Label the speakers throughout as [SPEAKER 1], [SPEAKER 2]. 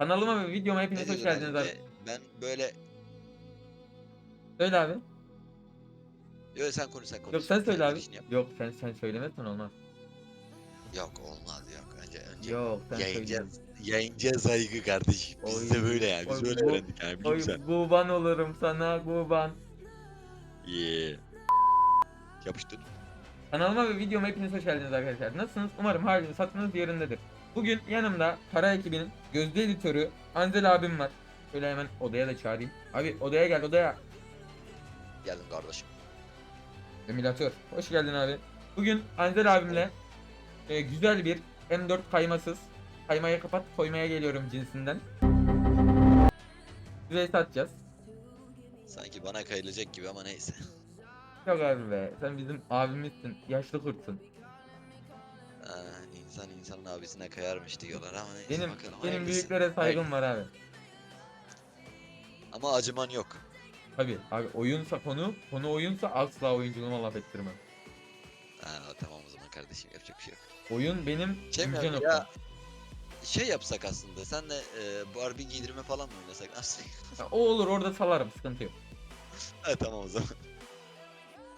[SPEAKER 1] Kanalıma ve videoma hepiniz hoş geldiniz abi.
[SPEAKER 2] Ben böyle...
[SPEAKER 1] Söyle abi.
[SPEAKER 2] Yok sen konuş sen konuş.
[SPEAKER 1] Yok sen söyle abi. Yok sen sen söylemezsen olmaz.
[SPEAKER 2] Yok olmaz yok. Önce, önce
[SPEAKER 1] Yok sen
[SPEAKER 2] yayıncıya, yayıncıya saygı kardeşim. Biz de
[SPEAKER 1] Oy,
[SPEAKER 2] böyle yani. Biz
[SPEAKER 1] oy,
[SPEAKER 2] öyle
[SPEAKER 1] bu-
[SPEAKER 2] öğrendik yani.
[SPEAKER 1] Oy
[SPEAKER 2] Bilmiyorum
[SPEAKER 1] guban olurum sana guban.
[SPEAKER 2] sen. Yeah. Yapıştır.
[SPEAKER 1] Kanalıma ve videoma hepiniz hoş geldiniz arkadaşlar. Nasılsınız? Umarım haliniz hatırınız yerindedir. Bugün yanımda para ekibinin gözde editörü Anzel abim var. Şöyle hemen odaya da çağırayım. Abi odaya gel odaya.
[SPEAKER 2] Geldim kardeşim.
[SPEAKER 1] Emülatör. Hoş geldin abi. Bugün Anzel abimle e, güzel bir M4 kaymasız kaymayı kapat koymaya geliyorum cinsinden. Size satacağız.
[SPEAKER 2] Sanki bana kayılacak gibi ama neyse.
[SPEAKER 1] Abi be. Sen bizim abimizsin. Yaşlı kurtsun.
[SPEAKER 2] Aa, insan insanın abisine kayarmış diyorlar ama neyse
[SPEAKER 1] Benim
[SPEAKER 2] bakalım.
[SPEAKER 1] benim
[SPEAKER 2] hayırlısı.
[SPEAKER 1] büyüklere saygım var abi.
[SPEAKER 2] Ama acıman yok.
[SPEAKER 1] Tabi abi oyunsa konu, konu oyunsa asla oyunculuğuma laf ettirmem.
[SPEAKER 2] Aa, tamam o zaman kardeşim yapacak bir şey yok.
[SPEAKER 1] Oyun benim
[SPEAKER 2] Şey mi abi
[SPEAKER 1] noktam.
[SPEAKER 2] ya şey yapsak aslında senle e, Barbie giydirme falan mı oynasak nasıl?
[SPEAKER 1] Ya O olur orada salarım sıkıntı yok.
[SPEAKER 2] ha tamam o zaman.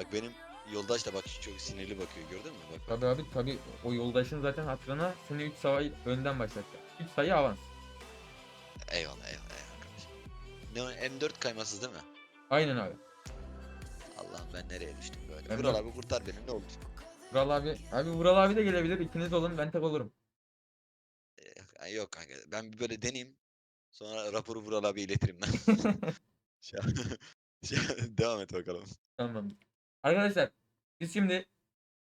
[SPEAKER 2] Bak benim yoldaş da bak çok sinirli bakıyor gördün mü? Bak bak.
[SPEAKER 1] Tabi abi tabi o yoldaşın zaten hatırına seni 3 sayı önden başlatacak. 3 sayı avans.
[SPEAKER 2] Eyvallah eyvallah eyvallah kardeşim. Ne o M4 kaymasız değil mi?
[SPEAKER 1] Aynen abi.
[SPEAKER 2] Allah'ım ben nereye düştüm böyle.
[SPEAKER 1] Ben
[SPEAKER 2] Vural
[SPEAKER 1] de-
[SPEAKER 2] abi kurtar beni ne oldu?
[SPEAKER 1] Vural abi. Abi Vural abi de gelebilir. İkiniz olun ben tek olurum.
[SPEAKER 2] Ee, yok kanka ben bir böyle deneyeyim. Sonra raporu Vural abi iletirim ben. Şey- şey- Devam et bakalım.
[SPEAKER 1] tamam. Arkadaşlar biz şimdi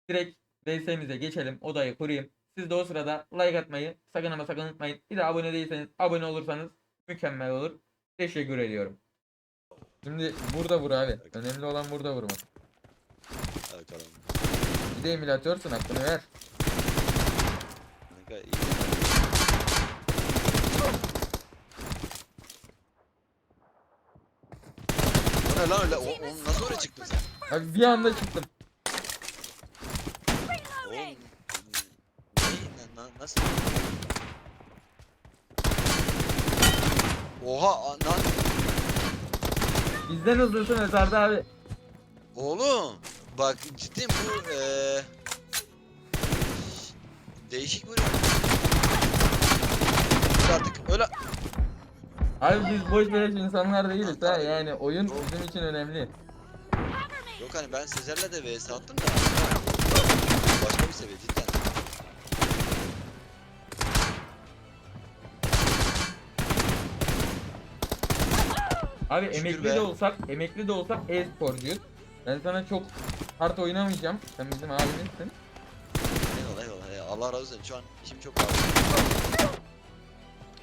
[SPEAKER 1] direkt DS'mize geçelim. Odayı kurayım. Siz de o sırada like atmayı sakın ama sakın unutmayın. Bir de abone değilseniz abone olursanız mükemmel olur. Teşekkür ediyorum. Şimdi burada vur abi. Önemli olan burada
[SPEAKER 2] bakalım.
[SPEAKER 1] Bir de emülatörsün hakkını ver.
[SPEAKER 2] O ne lan öyle? O, oğlum nasıl oraya çıktın sen?
[SPEAKER 1] Abi bir anda çıktım.
[SPEAKER 2] Oğlum. Ne, na- na- nasıl? Oha a- lan
[SPEAKER 1] Bizden hızlısın Özar'da abi.
[SPEAKER 2] oğlum bak ciddiyim bu eee değişik böyle artık öyle
[SPEAKER 1] Abi biz boş beleş insanlar değiliz ha yani oyun bizim için önemli.
[SPEAKER 2] Yok hani ben Sezer'le de vs attım da başka bir seviye cidden
[SPEAKER 1] Abi
[SPEAKER 2] Şükür
[SPEAKER 1] emekli
[SPEAKER 2] be.
[SPEAKER 1] de olsak, emekli de olsak e-sporcuyuz. Ben sana çok hard oynamayacağım. Sen bizim abimizsin.
[SPEAKER 2] eyvallah eyvallah ya Allah razı olsun şu an işim çok ağır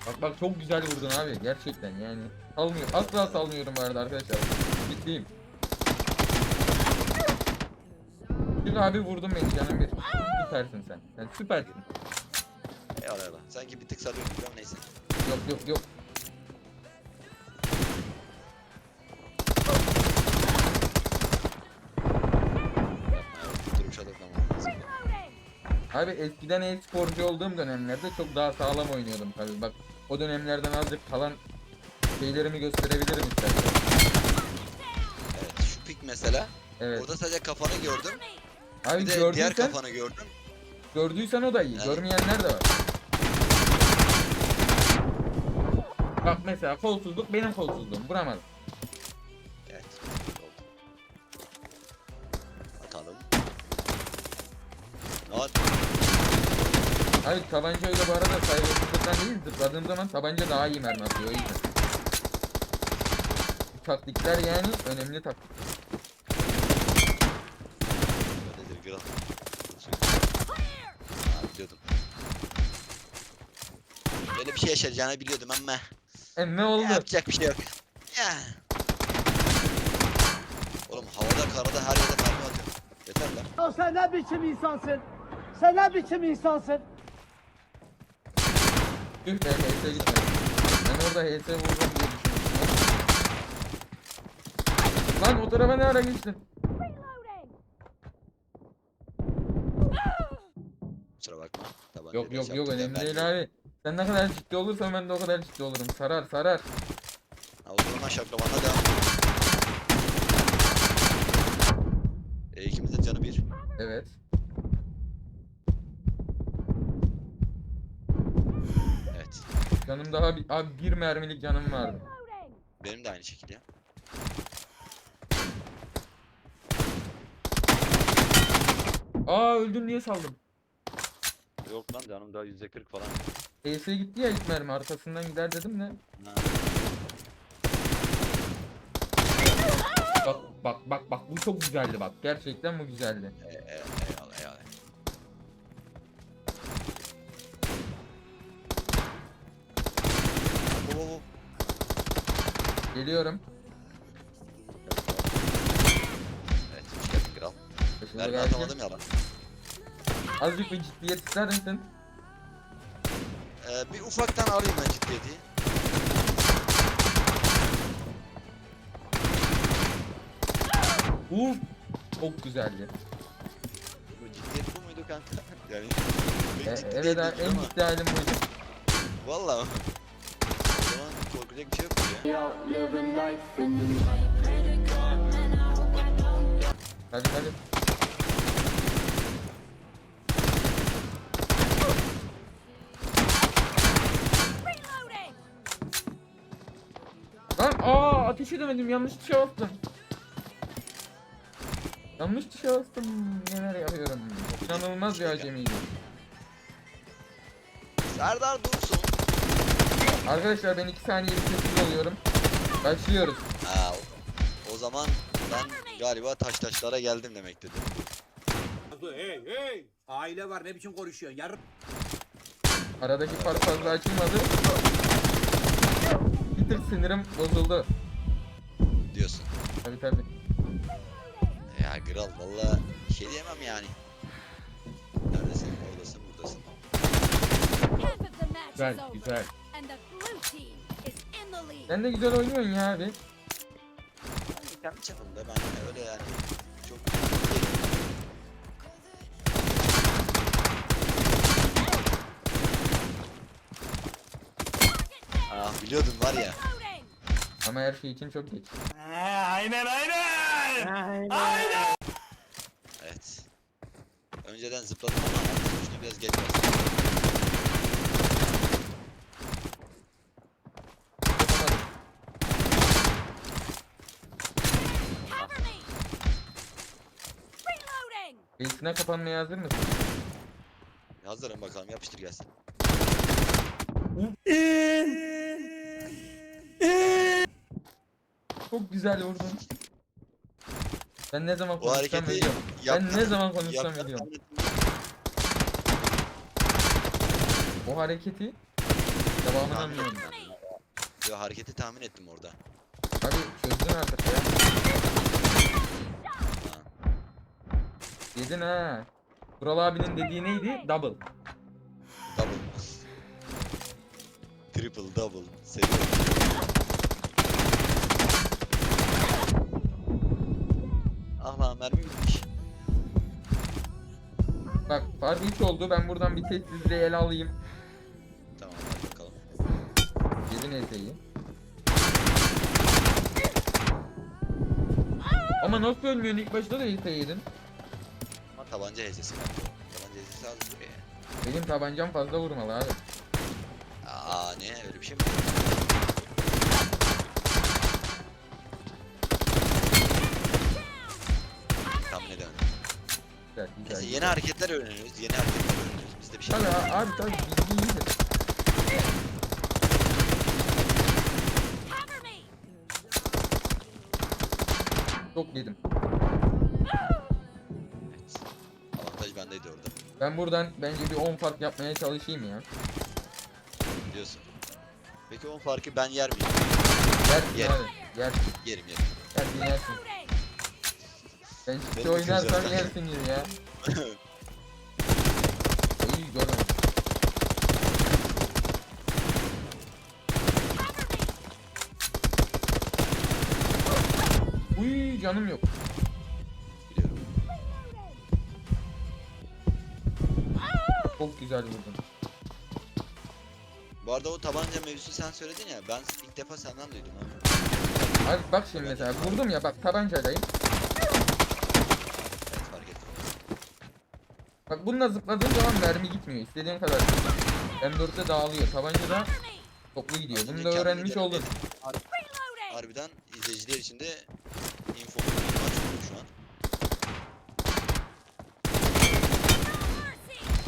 [SPEAKER 1] Bak bak çok güzel vurdun abi gerçekten yani. Salmıyor. Asla salmıyorum bu arada arkadaşlar. Ciddiyim. Bir abi vurdun beni canım bir. Süpersin sen. Sen süpersin.
[SPEAKER 2] eyvallah eyvallah sanki bir tık sarıyorum gibi ama neyse
[SPEAKER 1] Yok yok yok.
[SPEAKER 2] şadırlamam lazım
[SPEAKER 1] Abi eskiden e-sporcu olduğum dönemlerde çok daha sağlam oynuyordum tabii. Bak o dönemlerden azıcık kalan şeylerimi gösterebilirim istersen.
[SPEAKER 2] evet şu pik mesela
[SPEAKER 1] Evet.
[SPEAKER 2] orada sadece kafanı gördüm
[SPEAKER 1] Abi
[SPEAKER 2] bir de diğer
[SPEAKER 1] gördüysen,
[SPEAKER 2] kafanı gördüm
[SPEAKER 1] gördüysen o da iyi.
[SPEAKER 2] Yani-
[SPEAKER 1] Görmeyenler de var. Bak mesela kolsuzluk benim kolsuzluğum. Vuramadım.
[SPEAKER 2] Evet. Oldu. Atalım. Lan
[SPEAKER 1] Abi tabanca öyle bu arada saygısızlıktan değil. Zıpladığım zaman tabanca daha iyi mermi atıyor o yüzden. Bu taktikler yani önemli taktik.
[SPEAKER 2] Ha, biliyordum. Böyle bir şey yaşayacağını biliyordum ama
[SPEAKER 1] E ne oldu?
[SPEAKER 2] yapacak bir şey yok. Ya. Oğlum havada karada her yerde mermi atıyor. Yeter lan.
[SPEAKER 3] Ya sen ne biçim insansın? Sen ne biçim insansın?
[SPEAKER 1] Tüh be HS gitmedi. Ben orada HS vurdum diye düşünmüştüm. Lan o tarafa ne ara geçtin? Yok yok
[SPEAKER 2] şey
[SPEAKER 1] yok önemli değil abi. Sen ne kadar ciddi olursan ben de o kadar ciddi olurum. Sarar sarar.
[SPEAKER 2] Ha, o zaman şaklamanla devam. E, ikimizin canı bir.
[SPEAKER 1] Evet.
[SPEAKER 2] Evet.
[SPEAKER 1] Canım daha bir, abi bir mermilik canım vardı.
[SPEAKER 2] Benim de aynı şekilde.
[SPEAKER 1] Aa öldüm diye saldım.
[SPEAKER 2] Yok lan canım daha yüzde kırk falan.
[SPEAKER 1] PS gitti ya ilk mermi arkasından gider dedim de.
[SPEAKER 2] Ha.
[SPEAKER 1] Bak bak bak bak bu çok güzeldi bak. Gerçekten bu güzeldi.
[SPEAKER 2] E, e, eyvallah eyvallah. Oo, oo, oo.
[SPEAKER 1] Geliyorum.
[SPEAKER 2] Evet hoş geldin kral. Mermi atamadım ya lan.
[SPEAKER 1] Azıcık bir ciddiyet ister misin?
[SPEAKER 2] Ee, bir ufaktan alayım ben ciddiyeti.
[SPEAKER 1] Uf. Çok güzeldi.
[SPEAKER 2] Bu ciddiyet bu muydu kanka? yani
[SPEAKER 1] E,
[SPEAKER 2] ciddi
[SPEAKER 1] evet abi, en ciddi halim buydu.
[SPEAKER 2] Valla. o zaman korkacak bir şey yok ya.
[SPEAKER 1] Hadi hadi. Ateş edemedim yanlış tuşa bastım. Yanlış tuşa bastım. Neler yapıyorum. İnanılmaz bir acemiydi.
[SPEAKER 2] Serdar Dursun.
[SPEAKER 1] Arkadaşlar ben 2 saniye bir sessiz oluyorum. Başlıyoruz.
[SPEAKER 2] Ha, o- zaman ben galiba taş taşlara geldim demektedir.
[SPEAKER 4] Hey hey! Aile var ne biçim konuşuyorsun? Yarın
[SPEAKER 1] Aradaki fark fazla açılmadı. Bir tık sinirim bozuldu.
[SPEAKER 2] Diyorsun.
[SPEAKER 1] Tabi tabi.
[SPEAKER 2] Ya kral valla şey diyemem yani. Neredesin? Oradasın, buradasın.
[SPEAKER 1] Güzel güzel. Sen de güzel oynuyorsun ya abi.
[SPEAKER 2] Kendi çapımda ben öyle yani çok Ah biliyordum var ya.
[SPEAKER 1] Ama her şey için çok geç.
[SPEAKER 2] Evet. Önceden zıpladım ama üstüne biraz geç bastım.
[SPEAKER 1] Base'ine kapanmaya hazır mısın?
[SPEAKER 2] Hazırım bakalım yapıştır gelsin.
[SPEAKER 1] Çok güzel vurdun. Ben ne zaman
[SPEAKER 2] Bu
[SPEAKER 1] konuşsam
[SPEAKER 2] hareketi
[SPEAKER 1] ediyorum. Ben ne zaman konuşsam ediyorum. O hareketi devamını
[SPEAKER 2] tahmin
[SPEAKER 1] anlıyorum.
[SPEAKER 2] ettim ben. Yo, hareketi tahmin ettim orada.
[SPEAKER 1] Abi çözdün artık ya. Yedin ha. Kural abinin dediği neydi? Double.
[SPEAKER 2] Double. Triple double. Seviyorum. Ah lan mermi bitmiş.
[SPEAKER 1] Bak fark 3 oldu. Ben buradan bir sessizliği ele alayım.
[SPEAKER 2] Tamam hadi bakalım.
[SPEAKER 1] Yedin eteği. Ama nasıl ölmüyorsun? İlk başta da ete yedin.
[SPEAKER 2] Ama tabanca hezesi kanka. Tabanca hezesi az vuruyor ya.
[SPEAKER 1] Benim tabancam fazla vurmalı abi.
[SPEAKER 2] Aa ne öyle bir şey mi?
[SPEAKER 1] Güzel, güzel.
[SPEAKER 2] Neyse yeni hareketler öğreniyoruz. Yeni hareketler öğreniyoruz. Biz de bir şey
[SPEAKER 1] Tabii a- abi tabii bilgi iyidir. Çok yedim.
[SPEAKER 2] Evet. Avantaj bendeydi orada.
[SPEAKER 1] Ben buradan bence bir 10 fark yapmaya çalışayım ya.
[SPEAKER 2] Diyorsun. Peki o farkı ben yer miyim?
[SPEAKER 1] Yersin
[SPEAKER 2] Yerim.
[SPEAKER 1] abi. Yersin.
[SPEAKER 2] Yerim yerim.
[SPEAKER 1] Yersin yersin.
[SPEAKER 2] Benim
[SPEAKER 1] oynarsam
[SPEAKER 2] güzel.
[SPEAKER 1] yersin gibi ya. İyi görmedim. Uy canım yok.
[SPEAKER 2] Biliyorum.
[SPEAKER 1] Çok güzel vurdun.
[SPEAKER 2] Bu arada o tabanca mevzusu sen söyledin ya. Ben ilk defa senden duydum abi.
[SPEAKER 1] Abi bak şimdi mesela vurdum ya bak tabancadayım.
[SPEAKER 2] Evet fark ettim.
[SPEAKER 1] Bak bununla zıpladığım zaman mermi gitmiyor. İstediğin kadar. M4'te dağılıyor. Tabancada
[SPEAKER 5] Cover me.
[SPEAKER 1] toplu gidiyor. Bunu da öğrenmiş oldun.
[SPEAKER 2] Harbiden izleyiciler için de info şu an.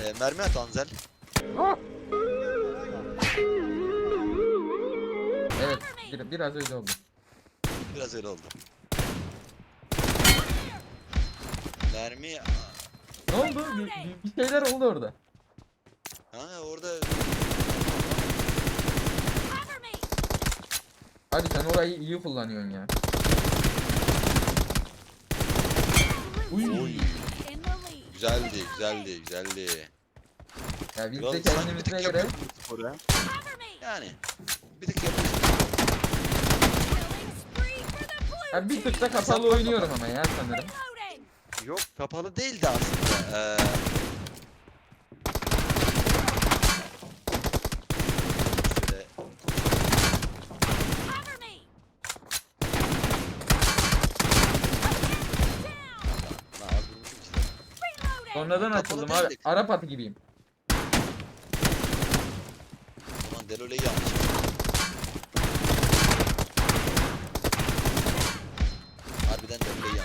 [SPEAKER 2] Ee, mermi at Anzel.
[SPEAKER 1] Evet bir, biraz öyle oldu.
[SPEAKER 2] Biraz öyle oldu. Mermi...
[SPEAKER 1] Ne oldu? Bir, bir- bir şeyler oldu orada.
[SPEAKER 2] Ha orada...
[SPEAKER 5] Cover me.
[SPEAKER 1] Hadi sen orayı iyi kullanıyorsun ya.
[SPEAKER 2] Oy.
[SPEAKER 5] in the lead.
[SPEAKER 2] Güzeldi, güzeldi, güzeldi.
[SPEAKER 1] Ya biz de
[SPEAKER 2] sanki bir
[SPEAKER 1] kendimize
[SPEAKER 2] tık
[SPEAKER 1] göre.
[SPEAKER 5] Cover me.
[SPEAKER 2] Yani. Bir tık yapıyorsun.
[SPEAKER 5] Killing spree for the blue
[SPEAKER 1] ya bir tık da kapalı oynuyorum ama ya sanırım.
[SPEAKER 2] Yok kapalı değildi aslında. Ee... Şöyle. Lan.
[SPEAKER 1] Sonradan
[SPEAKER 2] Kapalı
[SPEAKER 1] açıldım abi.
[SPEAKER 2] değildik.
[SPEAKER 1] Arap atı gibiyim.
[SPEAKER 2] Zaman Delole'yi yanlış. Harbiden Delole'yi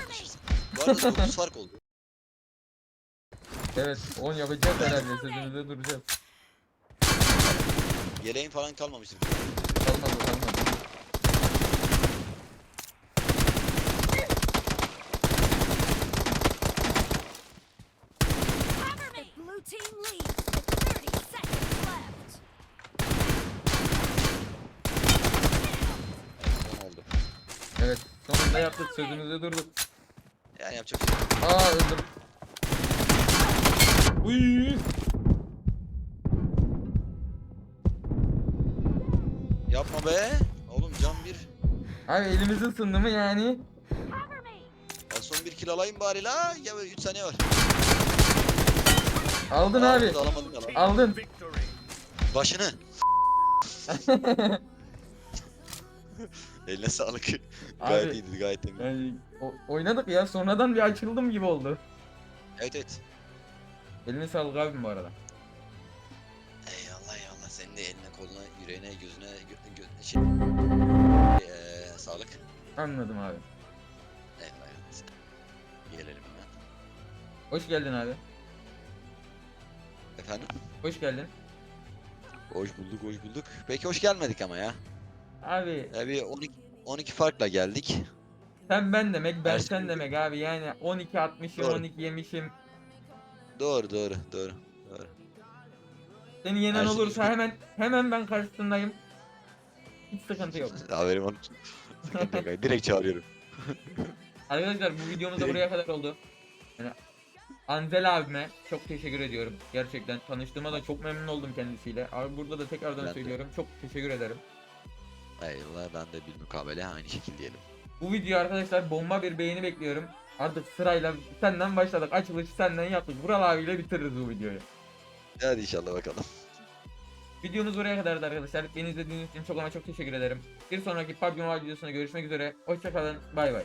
[SPEAKER 2] arada 9 fark oldu.
[SPEAKER 1] Evet 10 yapacağız herhalde sözümüzde duracağız.
[SPEAKER 2] Yeleğin falan kalmamıştır.
[SPEAKER 1] Kalmadı kalmadı.
[SPEAKER 5] Cover me. The blue team leads with 30 seconds left.
[SPEAKER 2] Evet 10 oldu.
[SPEAKER 1] Evet sonunda yaptık sözümüzde durduk.
[SPEAKER 2] Yani yapacak bir şey yok.
[SPEAKER 1] Aa öldüm. Uy.
[SPEAKER 2] Yapma be. Oğlum can bir.
[SPEAKER 1] Abi elimiz ısındı mı yani?
[SPEAKER 2] Ben son bir kill alayım bari la. Ya 3 saniye var.
[SPEAKER 1] Aldın
[SPEAKER 2] Aa,
[SPEAKER 1] abi.
[SPEAKER 2] bunu da alamadım ya lan.
[SPEAKER 1] Aldın.
[SPEAKER 2] Başını. Eline sağlık. gayet
[SPEAKER 1] Abi-
[SPEAKER 2] iyiydi gayet temiz.
[SPEAKER 1] Yani o- oynadık ya sonradan bir açıldım gibi oldu.
[SPEAKER 2] Evet evet.
[SPEAKER 1] Eline sağlık abim bu arada.
[SPEAKER 2] Eyvallah eyvallah. Senin de eline koluna yüreğine gözüne gö- gö- şey. Eee sağlık.
[SPEAKER 1] Anladım abi.
[SPEAKER 2] Eyvallah. Gelelim hemen.
[SPEAKER 1] Hoş geldin abi.
[SPEAKER 2] Efendim?
[SPEAKER 1] Hoş geldin.
[SPEAKER 2] Hoş bulduk hoş bulduk. Peki hoş gelmedik ama ya.
[SPEAKER 1] Abi
[SPEAKER 2] Ya bir 12 12 farkla geldik.
[SPEAKER 1] sen ben demek ben
[SPEAKER 2] Her
[SPEAKER 1] sen
[SPEAKER 2] şey-
[SPEAKER 1] demek abi yani 12 atmışım
[SPEAKER 2] Doğru.
[SPEAKER 1] 12 yemişim.
[SPEAKER 2] Doğru doğru doğru. Doğru.
[SPEAKER 1] Seni yenen
[SPEAKER 2] Her şey
[SPEAKER 1] olursa hemen hemen ben karşısındayım. Hiç sıkıntı yok.
[SPEAKER 2] Haberim onun için. Sıkıntı yok. Direkt çağırıyorum.
[SPEAKER 1] Arkadaşlar bu videomuz da buraya kadar oldu. Yani Anzel abime çok teşekkür ediyorum. Gerçekten tanıştığıma da çok memnun oldum kendisiyle. Abi burada da tekrardan
[SPEAKER 2] Ben de.
[SPEAKER 1] söylüyorum. Çok teşekkür ederim.
[SPEAKER 2] Eyvallah ben de bir mukabele aynı şekilde diyelim.
[SPEAKER 1] Bu video arkadaşlar bomba bir beğeni bekliyorum. Artık sırayla senden başladık. Açılışı senden yaptık. Vural abiyle bitiririz bu videoyu.
[SPEAKER 2] Hadi inşallah bakalım.
[SPEAKER 1] Videomuz buraya kadardı arkadaşlar. Beni izlediğiniz için çok ama çok teşekkür ederim. Bir sonraki PUBG Mobile videosunda görüşmek üzere. Hoşçakalın. Bay bay.